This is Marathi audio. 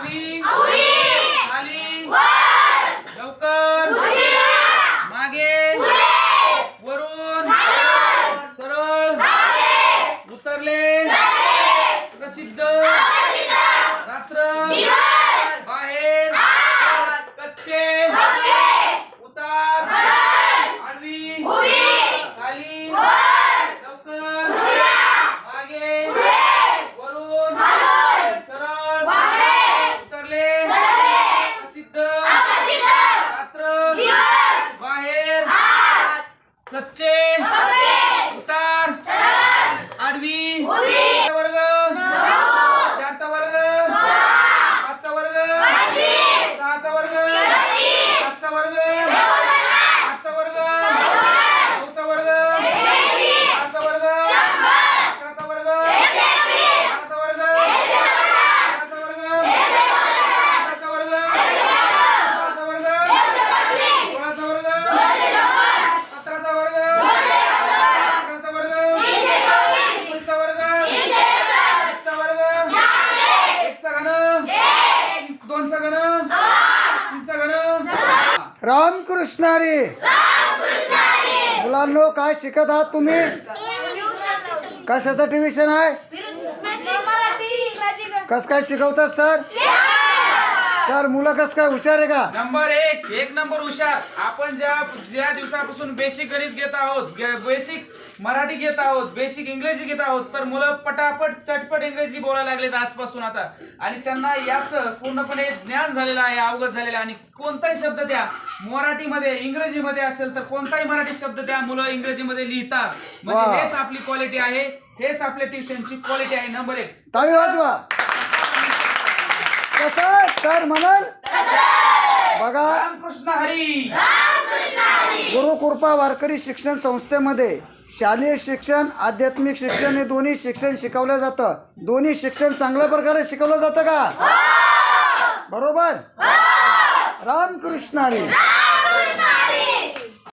आडवी खाली लवकर. मागे. वरून. सरळ. उतरले. प्रसिद्ध. रात्र. रामकृष्णारी मुलांनो काय शिकत आहात तुम्ही? कशाचं ट्युशन आहे कस काय शिकवतात सर? सर मुलं कस काय हुशार आहे का? नंबर एक एक नंबर हुशार. आपण ज्या ज्या दिवसापासून बेसिक गणित घेत आहोत बेसिक मराठी घेत आहोत बेसिक इंग्रजी घेत आहोत तर मुलं पटापट चटपट इंग्रजी बोलायला लागलेत आजपासून आता. आणि त्यांना याच पूर्णपणे ज्ञान झालेलं आहे अवगत झालेलं आहे. आणि कोणताही शब्द द्या मराठीमध्ये इंग्रजीमध्ये असेल तर कोणताही मराठी शब्द द्या मुलं इंग्रजीमध्ये लिहितात. म्हणजे. हेच आपली क्वालिटी आहे हेच आपल्या ट्युशनची क्वालिटी आहे. नंबर एक. टाळी वाजवा. कसं सर म्हणाल? बघा. रामकृष्ण हरी. गुरुकृपा वारकरी शिक्षण संस्थेमध्ये शालेय शिक्षण आध्यात्मिक शिक्षण हे दोन्ही शिक्षण शिकवलं जातं. दोन्ही शिक्षण चांगल्या प्रकारे शिकवलं जातं का? बरोबर? रामकृष्णारी